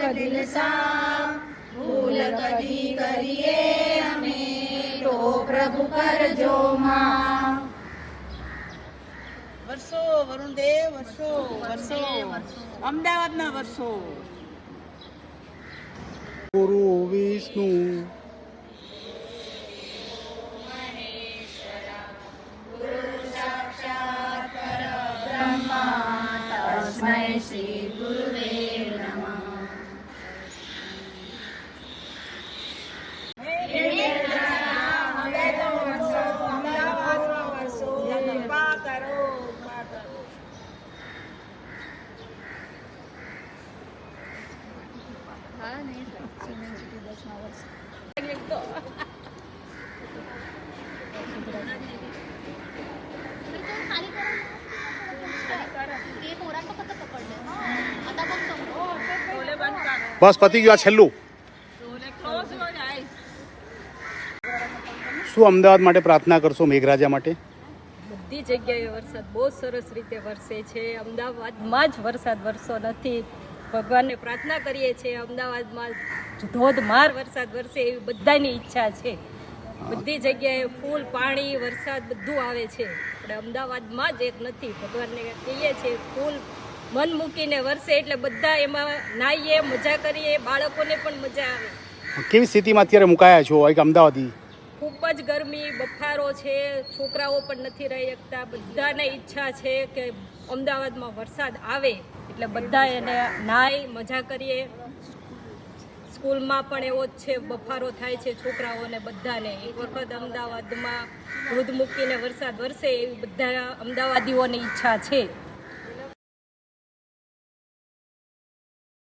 સા ભૂલ કદી કરીએ અમે તો પ્રભુ કરજો માં વર્ષો વરુણદેવ વર્ષો વર્ષો અમદાવાદના વર્ષો ગુરુ વિષ્ણુ તસ્મૈ શ્રી ગુરુદેવ બંધ કરો બસ પતી ગયું આ છેલ્લું. શું અમદાવાદ માટે પ્રાર્થના કરશો મેઘરાજા માટે? બધી જગ્યાએ વરસાદ બહુ સરસ રીતે વરસે છે. અમદાવાદમાં જ વરસાદ વરસો નથી. ભગવાનને પ્રાર્થના કરીએ છીએ, અમદાવાદમાં ધોધમાર વરસાદ વરસે એવી બધાની ઈચ્છા છે. બધી જગ્યાએ ફૂલ પાણી, વરસાદ બધું આવે છે. આપણે અમદાવાદમાં જ એક નથી. ભગવાનને કહીએ છીએ, ફૂલ મન મૂકીને વરસે એટલે બધા એમાં નાહીએ, મજા કરીએ, બાળકોને પણ મજા આવે. કેવી સ્થિતિમાં અત્યારે મુકાયા છો, એક અમદાવાદી? જ ગરમી બફારો છે, છોકરાઓ પણ નથી રહી શકતા, બધાને ઈચ્છા છે કે અમદાવાદમાં વરસાદ આવે. એટલે બધા એને નાય મજા કરીએ. સ્કૂલમાં પણ એવો જ છે બફારો થાય છે છોકરાઓને બધાને. એક વખત અમદાવાદમાં દૂધ મૂકીને વરસાદ વરસે એવી બધા અમદાવાદીઓની ઈચ્છા છે.